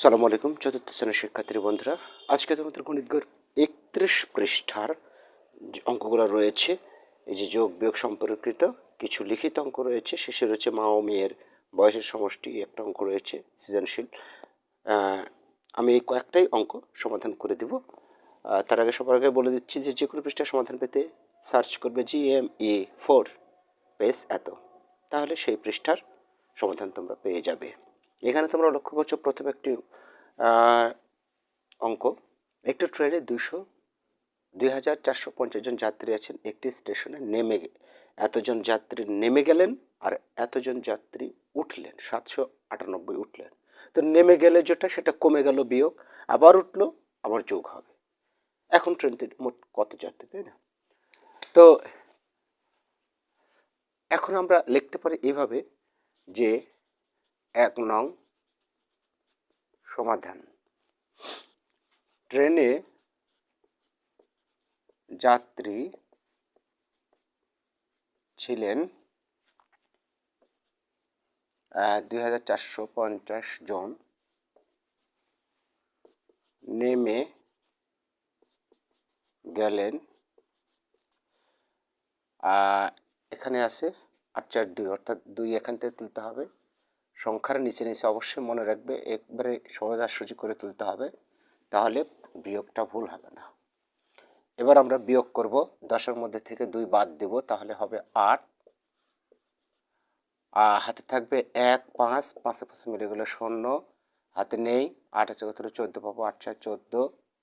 সালাম আলাইকুম, চতুর্থ শ্রেণির শিক্ষার্থী বন্ধুরা। আজকে তোমাদের গণিতগর একত্রিশ পৃষ্ঠার অঙ্কগুলো রয়েছে, এই যে যোগ বিয়োগ সম্পর্কিত কিছু লিখিত অঙ্ক রয়েছে, শেষে রয়েছে মা ও মেয়ের বয়সের সমষ্টি, একটা অঙ্ক রয়েছে, সৃজনশীল। আমি এই কয়েকটাই অঙ্ক সমাধান করে দিব। তার আগে সবার আগে বলে দিচ্ছি যে যে কোনো পৃষ্ঠার সমাধান পেতে সার্চ করবে জি এম ই ফোর পেস এত। তাহলে সেই পৃষ্ঠার সমাধান তোমরা পেয়ে যাবে। এখানে তোমরা লক্ষ্য করছ প্রথম একটি অঙ্ক। একটি ট্রেনে দুশো দুই হাজার চারশো পঞ্চাশ জন যাত্রী আছেন। একটি স্টেশনে নেমে এতজন যাত্রী নেমে গেলেন আর এতজন যাত্রী উঠলেন। সাতশো আটানব্বই উঠলেন। তো নেমে গেলে যেটা, সেটা কমে গেল বিয়োগ। আবার উঠল, আবার যোগ হবে। এখন ট্রেনটি মোট কত যাত্রী, তাই না? তো এখন আমরা লিখতে পারি এভাবে যে এক নং সমাধান। ট্রেনে যাত্রী ছিলেন দুই হাজার চারশো পঞ্চাশ জন। নেমে গেলেন এখানে আছে আট চার দুই, অর্থাৎ দুই এখান থেকে তুলতে হবে। সংখ্যার নিচে নিচে অবশ্যই মনে রাখবে, একবারে সহজাসুজি করে তুলতে হবে, তাহলে বিয়োগটা ভুল হবে না। এবার আমরা বিয়োগ করব, দশের মধ্যে থেকে দুই বাদ দেব, তাহলে হবে আট। হাতে থাকবে এক, পাঁচ, পাঁচে পাঁচে মিলে গেলে শূন্য, হাতে নেই, আট কত চোদ্দ পাবো আট চার চোদ্দ,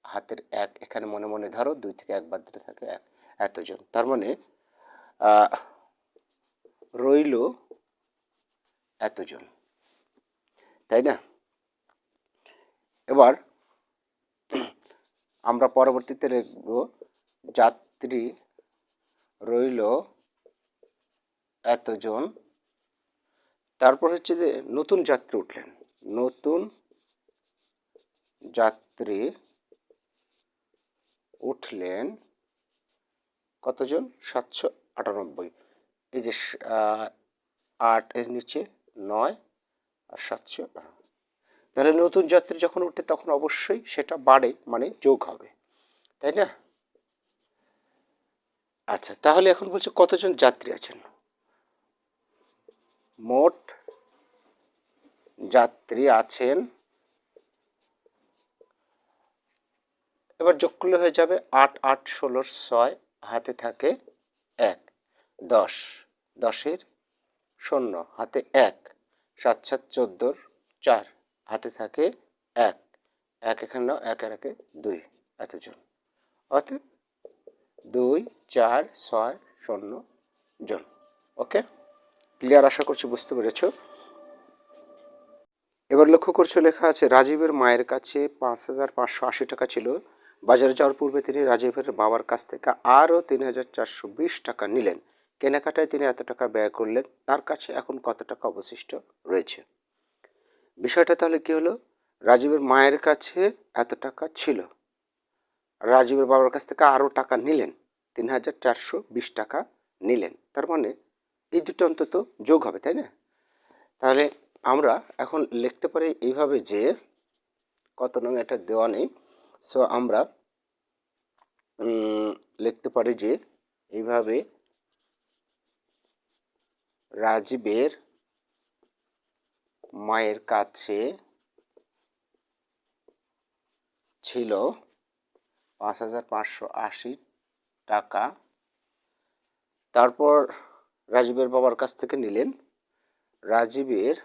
হাতের এক, এখানে মনে মনে ধরো, দুই থেকে এক বাদ দিতে থাকে এক, এতজন। তার মানে রইল এতজন। তাই না? এবার আমরা পরবর্তীতে লিখব, যাত্রী রইল এতজন। তারপর হচ্ছে যে নতুন যাত্রী উঠলেন। নতুন যাত্রী উঠলেন কতজন? সাতশো আটানব্বই। এই যে আট এর নিচে নয় আর সাতশো। তাহলে নতুন যাত্রী যখন উঠে তখন অবশ্যই সেটা বাড়ে মানে যোগ হবে। তাই না? আচ্ছা তাহলে এখন বলছে কতজন যাত্রী আছেন? মোট যাত্রী আছেন। এবার যোগ করলে হয়ে যাবে আট আট, ষোলোর ছয়, হাতে থাকে এক, দশ, দশের শূন্য, হাতে এক। সাত সাত চোদ্দোর চার। হাতে থাকে এক। এক এখানে নাও, এক আর একে দুই। এতজন অর্থাৎ দুই চার ছয় শূন্য জন ওকে? ক্লিয়ার আশা করছি বুঝতে পেরেছ? এবার লক্ষ্য করছ লেখা আছে রাজীবের মায়ের কাছে পাঁচ হাজার পাঁচশো আশি টাকা ছিল। বাজারে যাওয়ার পূর্বে তিনি রাজীবের বাবার কাছ থেকে আরও তিন হাজার চারশো বিশ টাকা নিলেন। কেনাকাটায় তিনি এত টাকা ব্যয় করলেন, তার কাছে এখন কত টাকা অবশিষ্ট রয়েছে? বিষয়টা তাহলে কি হলো? রাজীবের মায়ের কাছে এত টাকা ছিল। রাজীবের বাবার কাছ থেকে আরও টাকা নিলেন তিন হাজার চারশো বিশ টাকা নিলেন। তার মানে এই দুটো অন্তত যোগ হবে, তাই না? তাহলে আমরা এখন লিখতে পারি এইভাবে যে কত নং এটা দেওয়া নেই। সো আমরা লিখতে পারি যে এইভাবে রাজীবের মায়ের কাছে ছিল পাঁচ হাজার পাঁচশো আশি টাকা। তারপর রাজীবের বাবার কাছ থেকে নিলেন। রাজীবের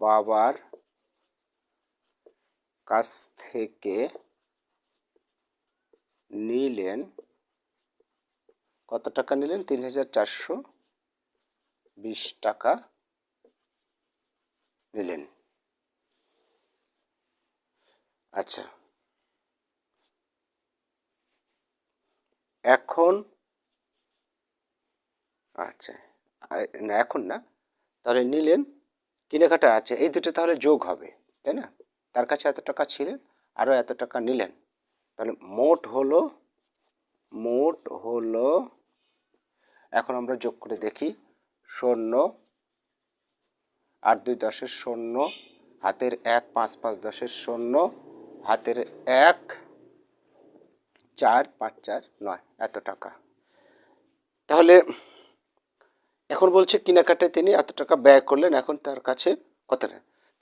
বাবার কাছ থেকে নিলেন, কত টাকা নিলেন? তিন হাজার চারশো বিশ টাকা নিলেন। আচ্ছা। এখন আচ্ছা না, এখন না। তাহলে নিলেন, কেনাকাটা আছে, এই দুটো তাহলে যোগ হবে, তাই না? তার কাছে এত টাকা ছিলেন আরও এত টাকা নিলেন। তাহলে মোট হলো মোট হলো, এখন আমরা যোগ করে দেখি। শূন্য। আট দুই দশের শূন্য, হাতের এক পাঁচ পাঁচ দশের শূন্য, হাতের এক চার পাঁচ চার নয়, এত টাকা। তাহলে এখন বলছে কেনাকাটায় তিনি এত টাকা ব্যয় করলেন, এখন তার কাছে কত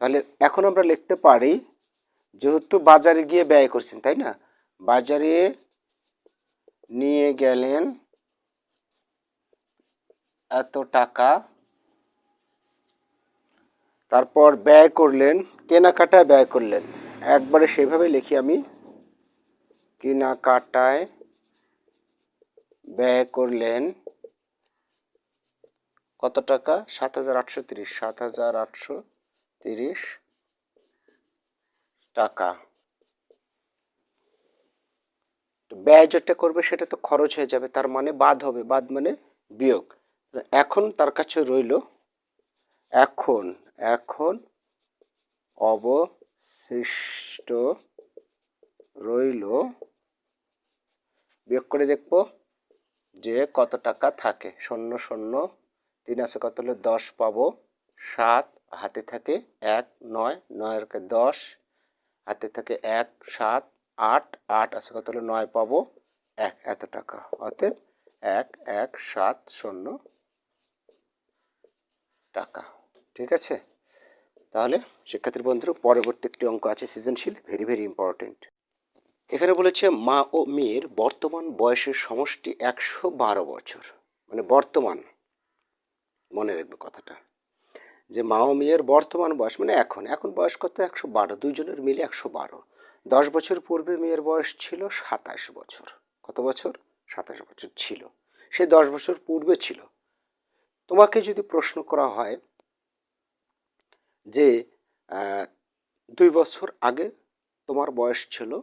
তাহলে এখন আমরা লিখতে পারি, যেহেতু বাজারে গিয়ে ব্যয় করছেন, তাই না? বাজারে নিয়ে গেলেন এত টাকা। তারপর ব্যয় করলেন, কেনাকাটায় ব্যয় করলেন। একবারে সেভাবে লিখি আমি। কেনাকাটায় ব্যয় করলেন কত টাকা? সাত হাজার আটশো তিরিশ। সাত হাজার আটশো তিরিশ টাকা। তো ব্যয় যেটা করবে সেটা তো খরচ হয়ে যাবে, তার মানে বাদ হবে। বাদ মানে বিয়োগ। এখন তার কাছে রইল এখন এখন অবশিষ্ট রইল। বিয়োগ করে দেখব যে কত টাকা থাকে। শূন্য শূন্য, তিন আছে কত হলে দশ পাবো। সাত, হাতে থাকে এক, নয়, নয়ের দশ, হাতে থাকে এক, সাত, আট আট আছে কত হলে নয় পাবো। এক, এত টাকা। অতএব এক এক, সাত, শূন্য টাকা, ঠিক আছে? তাহলে শিক্ষার্থীর বন্ধুরা পরবর্তী একটি অঙ্ক আছে, সৃজনশীল ভেরি ভেরি ইম্পর্টেন্ট এখানে বলেছে মা ও মেয়ের বর্তমান বয়সের সমষ্টি একশো বারো বছর। মানে বর্তমান, মনে রাখবে কথাটা। যে মা ও মেয়ের বর্তমান বয়স মানে এখন এখন বয়স কত? একশো বারো, দুইজনের মিলে একশো বারো। দশ বছর পূর্বে মেয়ের বয়স ছিল সাতাশ বছর। কত বছর? সাতাশ বছর ছিল। সে দশ বছর পূর্বে ছিল। তোমাকে যদি প্রশ্ন করা হয় যে দুই বছর আগে তোমার বয়স ছিল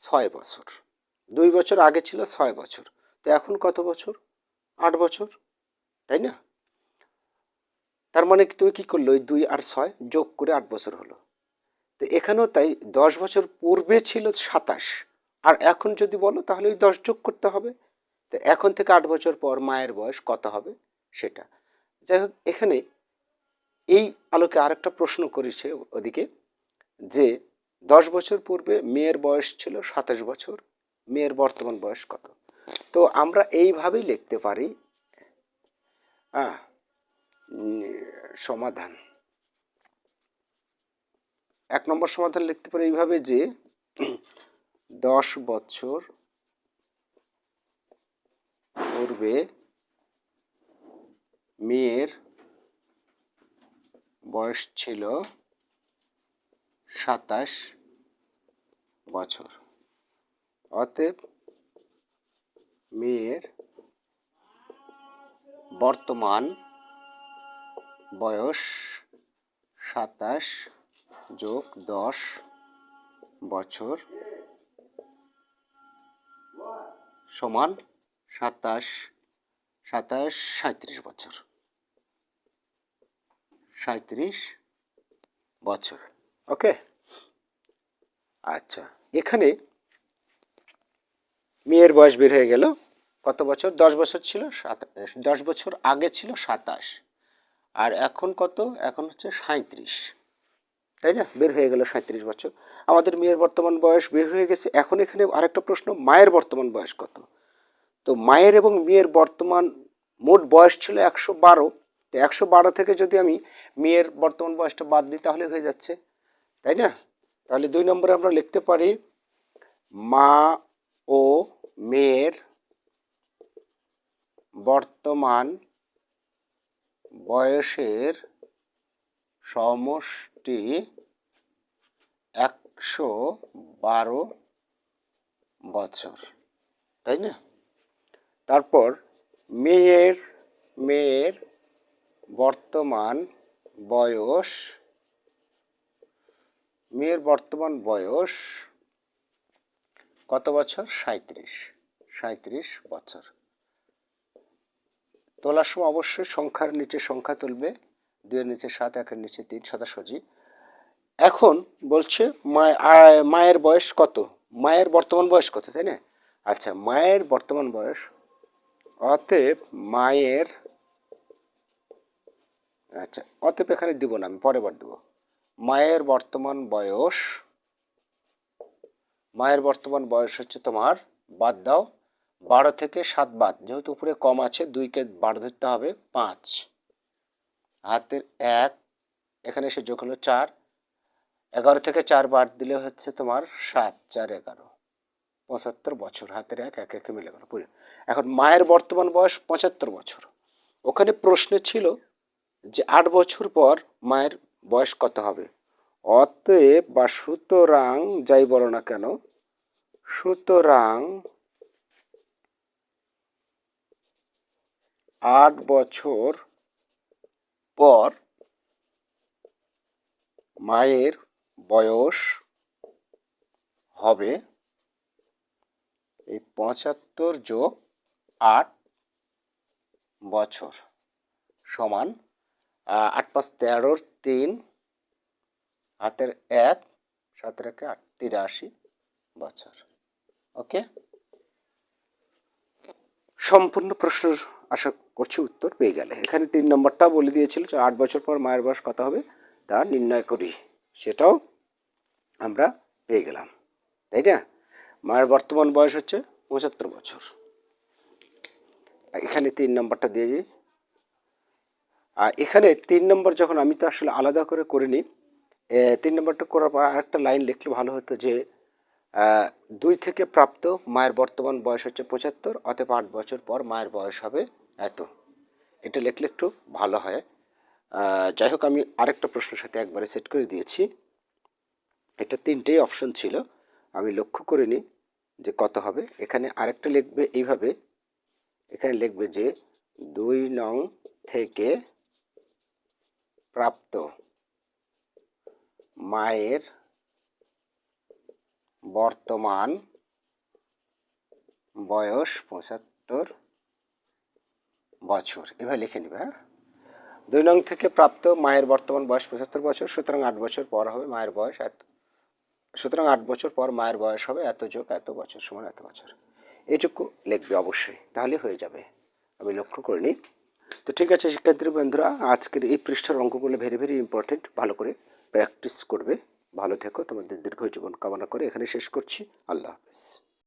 ছয় বছর। দুই বছর আগে ছিল ছয় বছর। তো এখন কত বছর? আট বছর? তাই না? তার মানে তুমি কি করলে? দুই আর ছয় যোগ করে আট বছর হলো। তো এখানেও তাই দশ বছর পূর্বে ছিল সাতাশ। আর এখন যদি বলো, তাহলে ওই দশ যোগ করতে হবে। তো এখন থেকে আট বছর পর মায়ের বয়স কত হবে সেটা। যাই হোক, এখানে এই আলোকে আরেকটা প্রশ্ন করেছে ওদিকে যে, দশ বছর পূর্বে মেয়ের বয়স ছিল সাতাশ বছর, মেয়ের বর্তমান বয়স কত? তো আমরা এইভাবেই লিখতে পারি। সমাধান। এক নম্বর সমাধান লিখতে পারি এইভাবে যে, দশ বছর পূর্বে মেয়ের বয়স ছিল সাতাশ বছর। অতএব মেয়ের বর্তমান বয়স সাতাশ যোগ দশ বছর সমান সাতাশ সাতাশ সাঁত্রিশ বছর। সাঁত্রিশ বছর। ওকে। আচ্ছা এখানে মেয়ের বয়স বের হয়ে গেল। কত বছর? দশ বছর ছিল সাতাশ দশ বছর আগে ছিল সাতাশ। আর এখন কত? এখন হচ্ছে সাঁত্রিশ তাই না? বের হয়ে গেল সাঁত্রিশ বছর। আমাদের মেয়ের বর্তমান বয়স বের হয়ে গেছে। এখন এখানে আরেকটা প্রশ্ন, মায়ের বর্তমান বয়স কত? তো মায়ের এবং মেয়ের বর্তমান মোট বয়স ছিল একশো বারো। তো একশো বারো থেকে যদি আমি মেয়ের বর্তমান বয়সটা বাদ দিই তাহলে হয়ে যাচ্ছে, তাই না? তাহলে দুই নম্বরে আমরা লিখতে পারি মা ও মেয়ের বর্তমান বয়সের সমষ্টি একশো বারো বছর, তাই না? তারপর মেয়ের মেয়ের বর্তমান বয়স, মেয়ের বর্তমান বয়স কত বছর? সাঁত্রিশ সাঁত্রিশ বছর। তোলার সময় অবশ্যই সংখ্যার নিচে সংখ্যা তুলবে। দুইয়ের নিচে সাত, একের নিচে তিন সাতাশজি এখন বলছে মায়- মায়ের বয়স কত? মায়ের বর্তমান বয়স কত, তাই না? আচ্ছা মায়ের বর্তমান বয়স অতএব মায়ের আচ্ছা অতএব এখানে দিব না, আমি পরে বার দেবো। মায়ের বর্তমান বয়স, মায়ের বর্তমান বয়স হচ্ছে তোমার, বাদ দাও, বারো থেকে সাত বাদ, যেহেতু উপরে কম আছে, দুইকে বার ধরতে হবে, পাঁচ। হাতের এক, এখানে এসে যোগ হলো চার, এগারো থেকে চার বাদ দিলে হচ্ছে তোমার সাত, চার, এগারো। পঁচাত্তর বছর, হাতের এক এক, একে মিলে গেল এখন মায়ের বর্তমান বয়স পঁচাত্তর বছর। ওখানে প্রশ্ন ছিল যে আট বছর পর মায়ের বয়স কত হবে? অতএব বা সুতরাং, যাই বলো না কেন, সুতরাং আট বছর পর মায়ের বয়স হবে এই পঁচাত্তর যোগ আট বছর সমান আট পাঁচ তেরোর তিন, হাতের এক, সাতের একে আট, তিরাশি বছর। ওকে? সম্পূর্ণ প্রশ্ন আশা করছি উত্তর পেয়ে গেলে। এখানে তিন নম্বরটা বলে দিয়েছিল যে আট বছর পর মায়ের বয়স কত হবে? তা নির্ণয় করি। সেটাও আমরা পেয়ে গেলাম। তাই না? মায়ের বর্তমান বয়স হচ্ছে পঁচাত্তর বছর। এখানে তিন নম্বরটা দিয়ে দিই। আর এখানে তিন নম্বর যখন আমি তো আসলে আলাদা করে করিনি তিন নম্বরটা করার পর আরেকটা লাইন লিখলে ভালো হতো যে দুই থেকে প্রাপ্ত মায়ের বর্তমান বয়স হচ্ছে পঁচাত্তর, অতএব আট বছর পর মায়ের বয়স হবে এত। এটা লিখলে একটু ভালো হয়। যাই হোক, আমি আরেকটা প্রশ্নের সাথে একবারে সেট করে দিয়েছি। এটা তিনটেই অপশন ছিল। আমি লক্ষ্য করে নিই যে কত হবে। এখানে আরেকটা লিখবে এইভাবে। এখানে লিখবে যে দুই নং থেকে প্রাপ্ত মায়ের বর্তমান বয়স পঁচাত্তর বছর। এভাবে লিখে নেবে হ্যাঁ? দুই নং থেকে প্রাপ্ত মায়ের বর্তমান বয়স পঁচাত্তর বছর, সুতরাং আট বছর পর হবে মায়ের বয়স সুতরাং আট বছর পর মায়ের বয়স হবে, এত যোগ, এত বছর সমান, এত বছর। এইটুকু লিখবে অবশ্যই, তাহলে হয়ে যাবে। আমি লক্ষ্য করিনি তো ঠিক আছে শিক্ষার্থী বন্ধুরা, আজকের এই পৃষ্ঠার অঙ্কগুলো ভেরি ভেরি ইম্পর্টেন্ট ভালো করে প্র্যাকটিস করবে। ভালো থেকো, তোমাদের দীর্ঘ জীবন কামনা করে এখানে শেষ করছি। আল্লাহ হাফেজ।